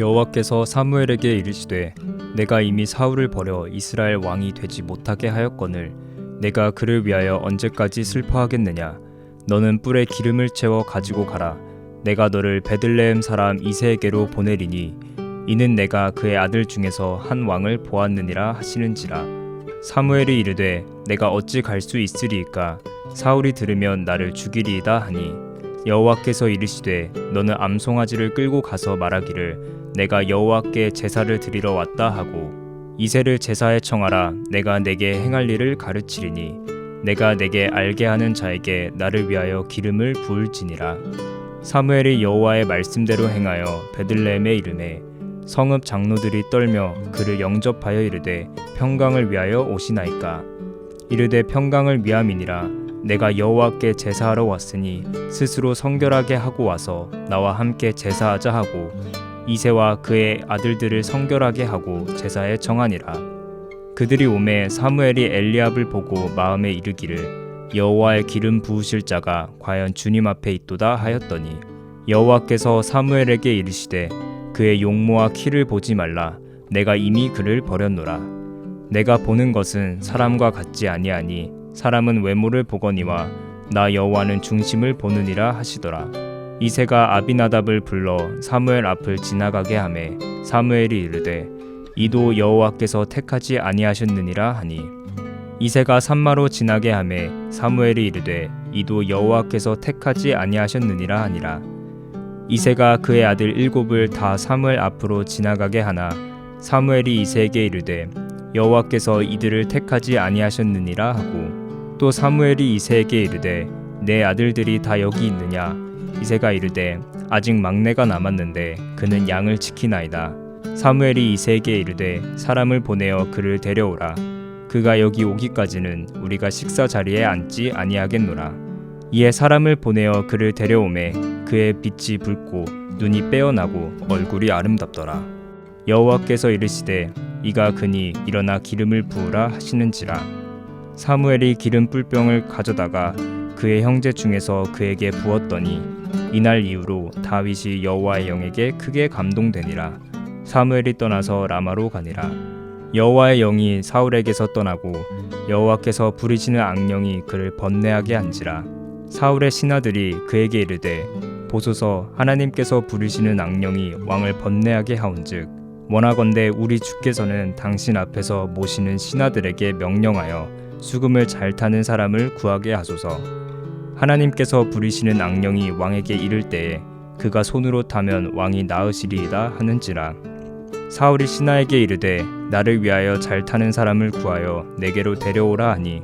여호와께서 사무엘에게 이르시되 내가 이미 사울을 버려 이스라엘 왕이 되지 못하게 하였거늘 내가 그를 위하여 언제까지 슬퍼하겠느냐? 너는 뿔에 기름을 채워 가지고 가라. 내가 너를 베들레헴 사람 이세에게로 보내리니 이는 내가 그의 아들 중에서 한 왕을 보았느니라 하시는지라. 사무엘이 이르되 내가 어찌 갈 수 있으리이까? 사울이 들으면 나를 죽이리이다 하니 여호와께서 이르시되 너는 암송아지를 끌고 가서 말하기를 내가 여호와께 제사를 드리러 왔다 하고 이새를 제사에 청하라. 내가 내게 행할 일을 가르치리니 내가 내게 알게 하는 자에게 나를 위하여 기름을 부을지니라. 사무엘이 여호와의 말씀대로 행하여 베들레헴에 이르매 성읍 장로들이 떨며 그를 영접하여 이르되 평강을 위하여 오시나이까? 이르되 평강을 위함이니라 내가 여호와께 제사하러 왔으니 스스로 성결하게 하고 와서 나와 함께 제사하자 하고 이세와 그의 아들들을 성결하게 하고 제사에 정하니라. 그들이 오매 사무엘이 엘리압을 보고 마음에 이르기를 여호와의 기름 부으실 자가 과연 주님 앞에 있도다 하였더니 여호와께서 사무엘에게 이르시되 그의 용모와 키를 보지 말라. 내가 이미 그를 버렸노라. 내가 보는 것은 사람과 같지 아니하니 사람은 외모를 보거니와 나 여호와는 중심을 보느니라 하시더라. 이새가 아비나답을 불러 사무엘 앞을 지나가게 하매 사무엘이 이르되 이도 여호와께서 택하지 아니하셨느니라 하니. 이새가 산마로 지나게 하매 사무엘이 이르되 이도 여호와께서 택하지 아니하셨느니라 하니라. 이새가 그의 아들 일곱을 다 사무엘 앞으로 지나가게 하나 사무엘이 이새에게 이르되 여호와께서 이들을 택하지 아니하셨느니라 하고 또 사무엘이 이새에게 이르되 내 아들들이 다 여기 있느냐? 이새가 이르되 아직 막내가 남았는데 그는 양을 지키나이다. 사무엘이 이새에게 이르되 사람을 보내어 그를 데려오라. 그가 여기 오기까지는 우리가 식사 자리에 앉지 아니하겠노라. 이에 사람을 보내어 그를 데려오매 그의 빛이 붉고 눈이 빼어나고 얼굴이 아름답더라. 여호와께서 이르시되 이가 그니 일어나 기름을 부으라 하시는지라 사무엘이 기름 뿔병을 가져다가 그의 형제 중에서 그에게 부었더니 이날 이후로 다윗이 여호와의 영에게 크게 감동되니라. 사무엘이 떠나서 라마로 가니라. 여호와의 영이 사울에게서 떠나고 여호와께서 부리시는 악령이 그를 번뇌하게 한지라. 사울의 신하들이 그에게 이르되 보소서 하나님께서 부리시는 악령이 왕을 번뇌하게 하온즉 원하건대 우리 주께서는 당신 앞에서 모시는 신하들에게 명령하여 수금을 잘 타는 사람을 구하게 하소서. 하나님께서 부리시는 악령이 왕에게 이를 때에 그가 손으로 타면 왕이 나으시리이다 하는지라. 사울이 신하에게 이르되 나를 위하여 잘 타는 사람을 구하여 내게로 데려오라 하니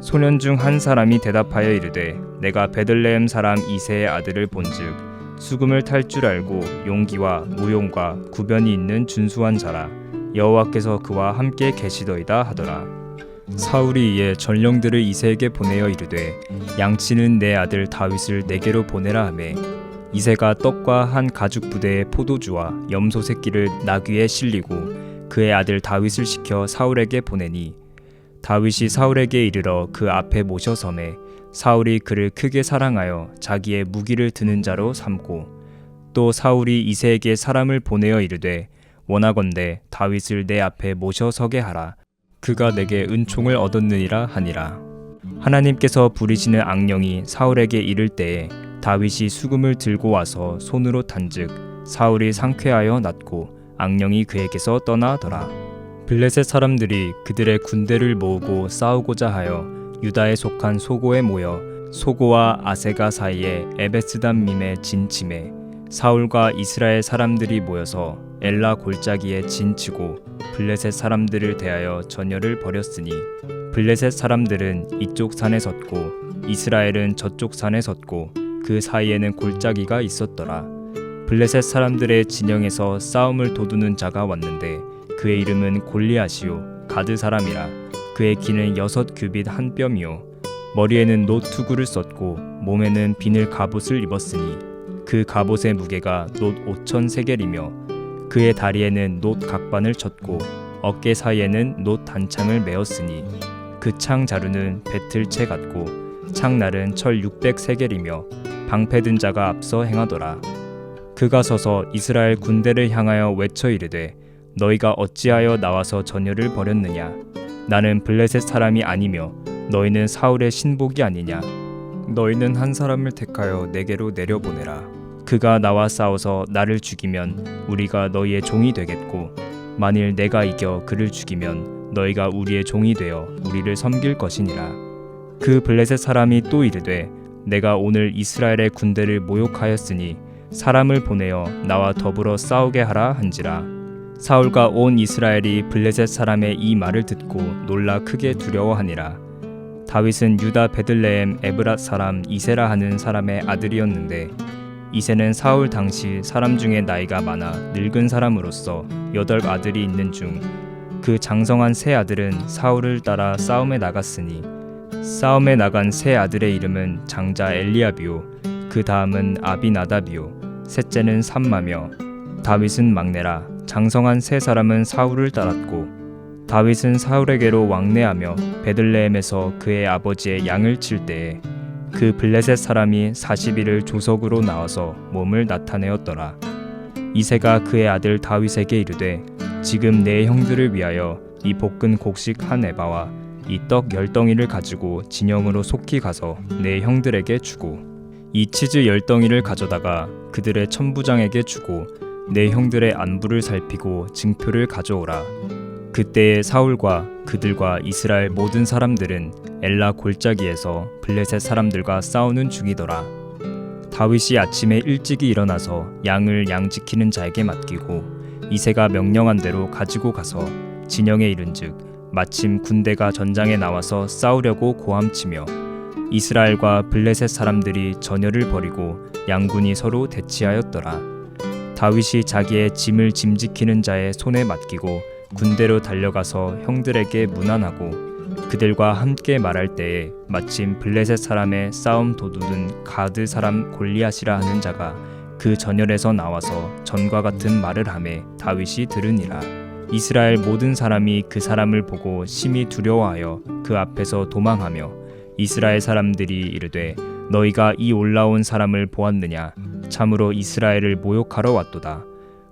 소년 중 한 사람이 대답하여 이르되 내가 베들레헴 사람 이세의 아들을 본즉 수금을 탈 줄 알고 용기와 무용과 구변이 있는 준수한 자라. 여호와께서 그와 함께 계시더이다 하더라 사울이 이에 전령들을 이세에게 보내어 이르되 양치는 내 아들 다윗을 내게로 보내라 하매 이세가 떡과 한 가죽 부대의 포도주와 염소 새끼를 나귀에 실리고 그의 아들 다윗을 시켜 사울에게 보내니 다윗이 사울에게 이르러 그 앞에 모셔섬에 사울이 그를 크게 사랑하여 자기의 무기를 드는 자로 삼고 또 사울이 이세에게 사람을 보내어 이르되 원하건대 다윗을 내 앞에 모셔 서게 하라 그가 내게 은총을 얻었느니라 하니라. 하나님께서 부리시는 악령이 사울에게 이를 때에 다윗이 수금을 들고 와서 손으로 탄즉 사울이 상쾌하여 낫고 악령이 그에게서 떠나더라. 블레셋 사람들이 그들의 군대를 모으고 싸우고자 하여 유다에 속한 소고에 모여 소고와 아세가 사이에 에베스담밈에 진침에 사울과 이스라엘 사람들이 모여서 엘라 골짜기에 진치고 블레셋 사람들을 대하여 전열을 벌였으니 블레셋 사람들은 이쪽 산에 섰고 이스라엘은 저쪽 산에 섰고 그 사이에는 골짜기가 있었더라. 블레셋 사람들의 진영에서 싸움을 도두는 자가 왔는데 그의 이름은 골리앗이요 가드 사람이라. 그의 키는 여섯 규빗 한 뼘이요. 머리에는 노 투구를 썼고 몸에는 비늘 갑옷을 입었으니 그 갑옷의 무게가 노 오천 세겔이며 그의 다리에는 노 각반을 쳤고 어깨 사이에는 노 단창을 메었으니 그 창 자루는 배틀채 같고 창날은 철 육백 세겔이며 방패든 자가 앞서 행하더라. 그가 서서 이스라엘 군대를 향하여 외쳐 이르되 너희가 어찌하여 나와서 전열을 벌였느냐? 나는 블레셋 사람이 아니며 너희는 사울의 신복이 아니냐? 너희는 한 사람을 택하여 내게로 내려보내라 그가 나와 싸워서 나를 죽이면 우리가 너희의 종이 되겠고 만일 내가 이겨 그를 죽이면 너희가 우리의 종이 되어 우리를 섬길 것이니라. 그 블레셋 사람이 또 이르되 내가 오늘 이스라엘의 군대를 모욕하였으니 사람을 보내어 나와 더불어 싸우게 하라 한지라. 사울과 온 이스라엘이 블레셋 사람의 이 말을 듣고 놀라 크게 두려워하니라. 다윗은 유다 베들레헴 에브랏 사람 이세라 하는 사람의 아들이었는데 이세는 사울 당시 사람 중에 나이가 많아 늙은 사람으로서 여덟 아들이 있는 중 그 장성한 세 아들은 사울을 따라 싸움에 나갔으니 싸움에 나간 세 아들의 이름은 장자 엘리압이요 그 다음은 아비나답이요 셋째는 삼마며 다윗은 막내라. 장성한 세 사람은 사울을 따랐고 다윗은 사울에게로 왕래하며 베들레헴에서 그의 아버지의 양을 칠 때에 그 블레셋 사람이 40일을 조석으로 나와서 몸을 나타내었더라 이세가 그의 아들 다윗에게 이르되 지금 내 형들을 위하여 이 볶은 곡식 한 에바와 이 떡 열 덩이를 가지고 진영으로 속히 가서 내 형들에게 주고 이 치즈 열 덩이를 가져다가 그들의 천부장에게 주고 내 형들의 안부를 살피고 증표를 가져오라. 그때에 사울과 그들과 이스라엘 모든 사람들은 엘라 골짜기에서 블레셋 사람들과 싸우는 중이더라. 다윗이 아침에 일찍이 일어나서 양을 양 지키는 자에게 맡기고 이세가 명령한 대로 가지고 가서 진영에 이른즉 마침 군대가 전장에 나와서 싸우려고 고함치며 이스라엘과 블레셋 사람들이 전열을 벌이고 양군이 서로 대치하였더라. 다윗이 자기의 짐을 짐지키는 자의 손에 맡기고 군대로 달려가서 형들에게 문안하고 그들과 함께 말할 때에 마침 블레셋 사람의 싸움 도두는 가드 사람 골리앗이라 하는 자가 그 전열에서 나와서 전과 같은 말을 하매 다윗이 들으니라. 이스라엘 모든 사람이 그 사람을 보고 심히 두려워하여 그 앞에서 도망하며 이스라엘 사람들이 이르되 너희가 이 올라온 사람을 보았느냐? 참으로 이스라엘을 모욕하러 왔도다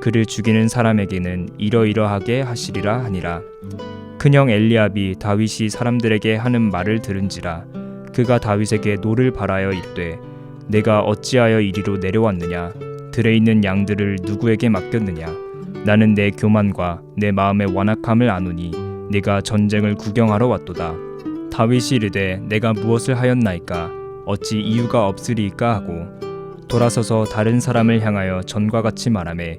그를 죽이는 사람에게는 이러이러하게 하시리라 하니라. 큰형 엘리압이 다윗이 사람들에게 하는 말을 들은지라 그가 다윗에게 노를 바라여 이르되 내가 어찌하여 이리로 내려왔느냐? 들에 있는 양들을 누구에게 맡겼느냐? 나는 내 교만과 내 마음의 완악함을 아노니 내가 전쟁을 구경하러 왔도다. 다윗이 이르되 내가 무엇을 하였나이까? 어찌 이유가 없으리이까? 하고 돌아서서 다른 사람을 향하여 전과 같이 말하매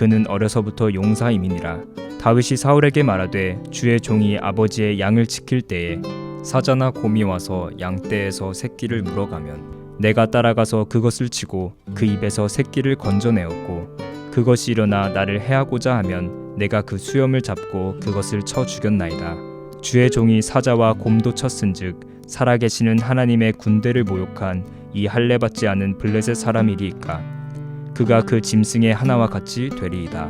그는 어려서부터 용사임이니라 다윗이 사울에게 말하되 주의 종이 아버지의 양을 지킬 때에 사자나 곰이 와서 양떼에서 새끼를 물어가면 내가 따라가서 그것을 치고 그 입에서 새끼를 건져내었고 그것이 일어나 나를 해하고자 하면 내가 그 수염을 잡고 그것을 쳐 죽였나이다. 주의 종이 사자와 곰도 쳤은즉 살아계시는 하나님의 군대를 모욕한 이 할례 받지 않은 블레셋 사람이리이까 그가 그 짐승의 하나와 같이 되리이다.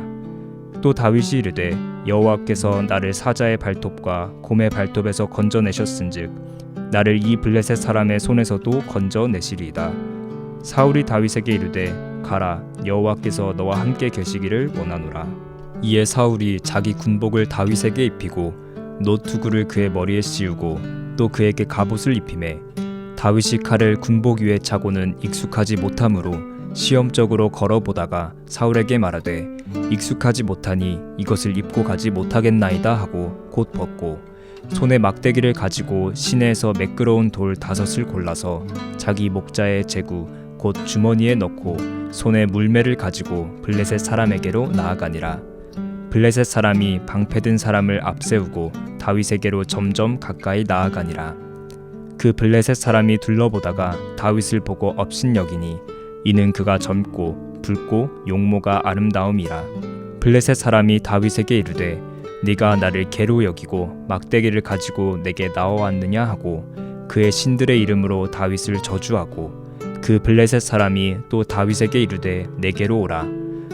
또 다윗이 이르되 여호와께서 나를 사자의 발톱과 곰의 발톱에서 건져내셨은즉 나를 이 블레셋 사람의 손에서도 건져내시리이다. 사울이 다윗에게 이르되 가라 여호와께서 너와 함께 계시기를 원하노라. 이에 사울이 자기 군복을 다윗에게 입히고 노투구를 그의 머리에 씌우고 또 그에게 갑옷을 입히매 다윗이 칼을 군복 위에 차고는 익숙하지 못하므로 시험적으로 걸어보다가 사울에게 말하되 익숙하지 못하니 이것을 입고 가지 못하겠나이다 하고 곧 벗고 손에 막대기를 가지고 시내에서 매끄러운 돌 다섯을 골라서 자기 목자의 제구 곧 주머니에 넣고 손에 물매를 가지고 블레셋 사람에게로 나아가니라. 블레셋 사람이 방패든 사람을 앞세우고 다윗에게로 점점 가까이 나아가니라. 그 블레셋 사람이 둘러보다가 다윗을 보고 업신여기니 이는 그가 젊고 붉고 용모가 아름다움이라. 블레셋 사람이 다윗에게 이르되 네가 나를 개로 여기고 막대기를 가지고 내게 나와왔느냐 하고 그의 신들의 이름으로 다윗을 저주하고 그 블레셋 사람이 또 다윗에게 이르되 내게로 오라.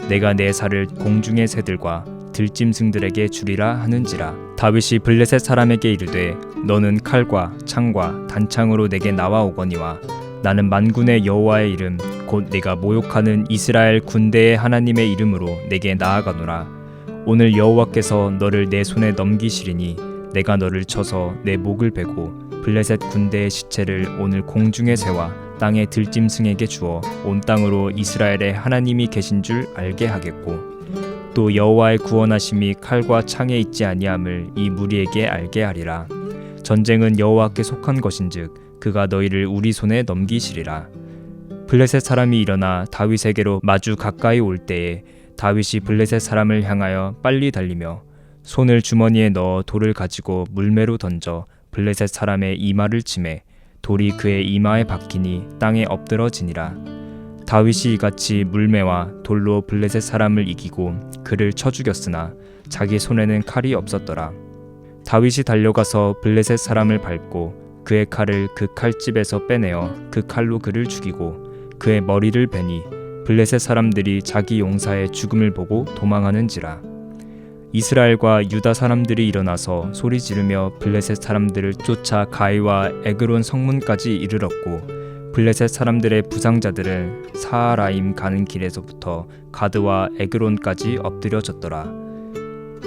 내가 내 살을 공중의 새들과 들짐승들에게 주리라 하는지라. 다윗이 블레셋 사람에게 이르되 너는 칼과 창과 단창으로 내게 나와오거니와 나는 만군의 여호와의 이름 곧 네가 모욕하는 이스라엘 군대의 하나님의 이름으로 내게 나아가노라. 오늘 여호와께서 너를 내 손에 넘기시리니 내가 너를 쳐서 내 목을 베고 블레셋 군대의 시체를 오늘 공중의 새와 땅의 들짐승에게 주어 온 땅으로 이스라엘의 하나님이 계신 줄 알게 하겠고 또 여호와의 구원하심이 칼과 창에 있지 아니함을 이 무리에게 알게 하리라. 전쟁은 여호와께 속한 것인즉 그가 너희를 우리 손에 넘기시리라 블레셋 사람이 일어나 다윗에게로 마주 가까이 올 때에 다윗이 블레셋 사람을 향하여 빨리 달리며 손을 주머니에 넣어 돌을 가지고 물매로 던져 블레셋 사람의 이마를 치매 돌이 그의 이마에 박히니 땅에 엎드러지니라. 다윗이 이같이 물매와 돌로 블레셋 사람을 이기고 그를 쳐 죽였으나 자기 손에는 칼이 없었더라. 다윗이 달려가서 블레셋 사람을 밟고 그의 칼을 그 칼집에서 빼내어 그 칼로 그를 죽이고 그의 머리를 베니 블레셋 사람들이 자기 용사의 죽음을 보고 도망하는지라. 이스라엘과 유다 사람들이 일어나서 소리 지르며 블레셋 사람들을 쫓아 가이와 에그론 성문까지 이르렀고 블레셋 사람들의 부상자들은 사하라임 가는 길에서부터 가드와 에그론까지 엎드려졌더라.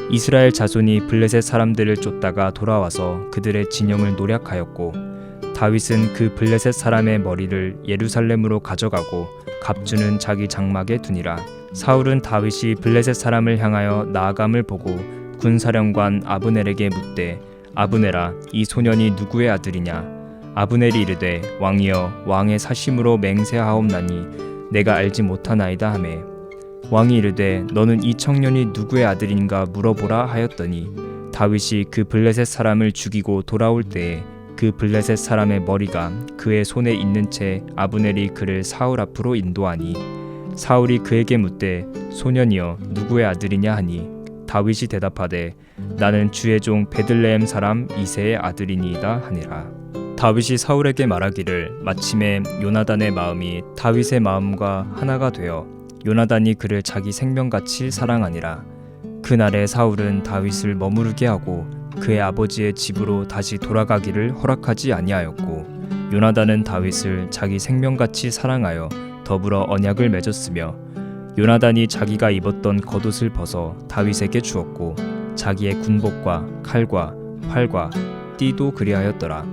이스라엘 자손이 블레셋 사람들을 쫓다가 돌아와서 그들의 진영을 노략하였고 다윗은 그 블레셋 사람의 머리를 예루살렘으로 가져가고 갑주는 자기 장막에 두니라. 사울은 다윗이 블레셋 사람을 향하여 나아감을 보고 군사령관 아브넬에게 묻되 아브넬아 이 소년이 누구의 아들이냐? 아브넬이 이르되 왕이여 왕의 사심으로 맹세하옵나니 내가 알지 못하나이다 하매. 왕이 이르되 너는 이 청년이 누구의 아들인가 물어보라 하였더니 다윗이 그 블레셋 사람을 죽이고 돌아올 때에 그 블레셋 사람의 머리가 그의 손에 있는 채 아브넬이 그를 사울 앞으로 인도하니 사울이 그에게 묻되 소년이여 누구의 아들이냐? 하니 다윗이 대답하되 나는 주의 종 베들레헴 사람 이세의 아들이니이다 하니라. 다윗이 사울에게 말하기를 마침에 요나단의 마음이 다윗의 마음과 하나가 되어 요나단이 그를 자기 생명같이 사랑하니라. 그날에 사울은 다윗을 머무르게 하고 그의 아버지의 집으로 다시 돌아가기를 허락하지 아니하였고 요나단은 다윗을 자기 생명같이 사랑하여 더불어 언약을 맺었으며 요나단이 자기가 입었던 겉옷을 벗어 다윗에게 주었고 자기의 군복과 칼과 활과 띠도 그리하였더라.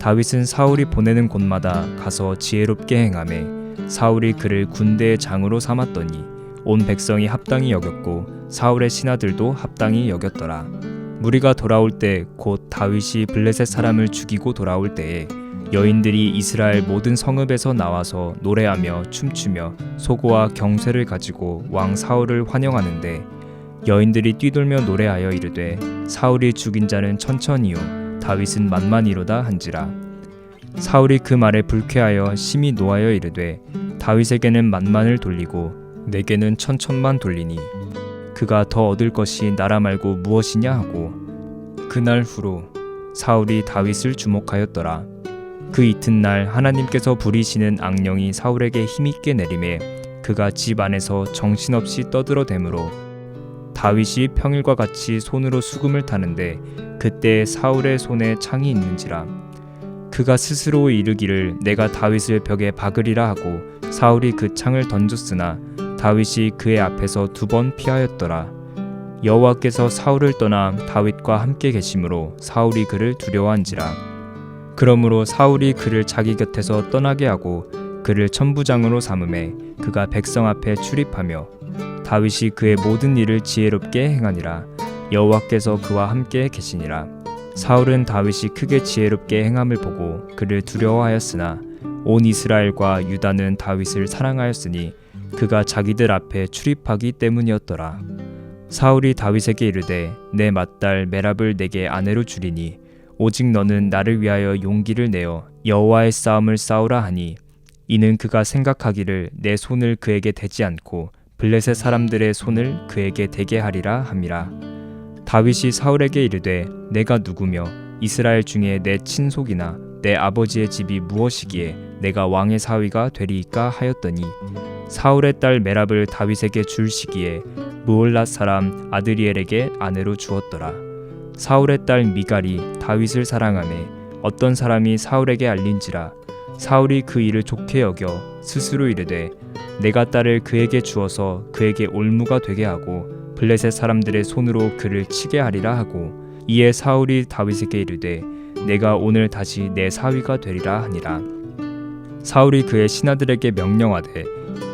다윗은 사울이 보내는 곳마다 가서 지혜롭게 행하매 사울이 그를 군대의 장으로 삼았더니 온 백성이 합당히 여겼고 사울의 신하들도 합당히 여겼더라 무리가 돌아올 때 곧 다윗이 블레셋 사람을 죽이고 돌아올 때에 여인들이 이스라엘 모든 성읍에서 나와서 노래하며 춤추며 소고와 경쇠를 가지고 왕 사울을 환영하는데 여인들이 뛰돌며 노래하여 이르되 사울이 죽인 자는 천천히요 다윗은 만만이로다 한지라. 사울이 그 말에 불쾌하여 심히 노하여 이르되 다윗에게는 만만을 돌리고 내게는 천천만 돌리니 그가 더 얻을 것이 나라 말고 무엇이냐 하고 그날 후로 사울이 다윗을 주목하였더라. 그 이튿날 하나님께서 부리시는 악령이 사울에게 힘있게 내림에 그가 집 안에서 정신없이 떠들어대므로 다윗이 평일과 같이 손으로 수금을 타는데 그때 사울의 손에 창이 있는지라. 그가 스스로 이르기를 내가 다윗을 벽에 박으리라 하고 사울이 그 창을 던졌으나 다윗이 그의 앞에서 두 번 피하였더라. 여호와께서 사울을 떠나 다윗과 함께 계심으로 사울이 그를 두려워한지라. 그러므로 사울이 그를 자기 곁에서 떠나게 하고 그를 천부장으로 삼음에 그가 백성 앞에 출입하며 다윗이 그의 모든 일을 지혜롭게 행하니라. 여호와께서 그와 함께 계시니라. 사울은 다윗이 크게 지혜롭게 행함을 보고 그를 두려워하였으나 온 이스라엘과 유다는 다윗을 사랑하였으니 그가 자기들 앞에 출입하기 때문이었더라. 사울이 다윗에게 이르되 내 맏딸 메랍을 내게 아내로 주리니 오직 너는 나를 위하여 용기를 내어 여호와의 싸움을 싸우라 하니 이는 그가 생각하기를 내 손을 그에게 대지 않고 블레셋 사람들의 손을 그에게 대게 하리라 함이라 다윗이 사울에게 이르되 내가 누구며 이스라엘 중에 내 친속이나 내 아버지의 집이 무엇이기에 내가 왕의 사위가 되리이까 하였더니 사울의 딸 메랍을 다윗에게 줄 시기에 무올랏 사람 아드리엘에게 아내로 주었더라. 사울의 딸 미갈이 다윗을 사랑하매 어떤 사람이 사울에게 알린지라 사울이 그 일을 좋게 여겨 스스로 이르되 내가 딸을 그에게 주어서 그에게 올무가 되게 하고 블레셋 사람들의 손으로 그를 치게 하리라 하고 이에 사울이 다윗에게 이르되 내가 오늘 다시 내 사위가 되리라 하니라 사울이 그의 신하들에게 명령하되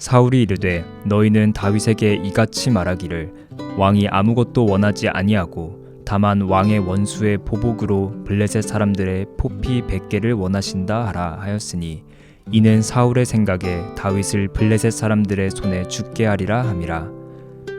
사울이 이르되 너희는 다윗에게 이같이 말하기를 왕이 아무것도 원하지 아니하고 다만 왕의 원수의 보복으로 블레셋 사람들의 포피 백개를 원하신다 하라 하였으니 이는 사울의 생각에 다윗을 블레셋 사람들의 손에 죽게 하리라 함이라.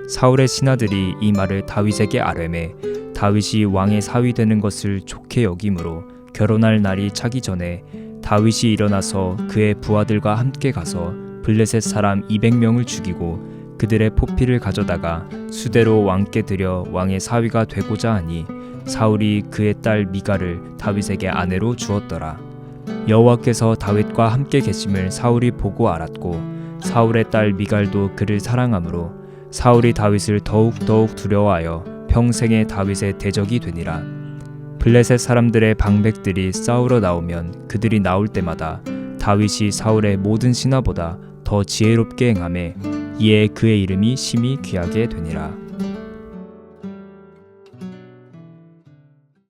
사울의 신하들이 이 말을 다윗에게 아뢰매 다윗이 왕의 사위 되는 것을 좋게 여김으로 결혼할 날이 차기 전에 다윗이 일어나서 그의 부하들과 함께 가서 블레셋 사람 200명을 죽이고 그들의 포피를 가져다가 수대로 왕께 들여 왕의 사위가 되고자 하니 사울이 그의 딸 미가를 다윗에게 아내로 주었더라. 여호와께서 다윗과 함께 계심을 사울이 보고 알았고 사울의 딸 미갈도 그를 사랑하므로 사울이 다윗을 더욱 더욱 두려워하여 평생의 다윗의 대적이 되니라. 블레셋 사람들의 방백들이 싸우러 나오면 그들이 나올 때마다 다윗이 사울의 모든 신하보다 더 지혜롭게 행하매 이에 그의 이름이 심히 귀하게 되니라.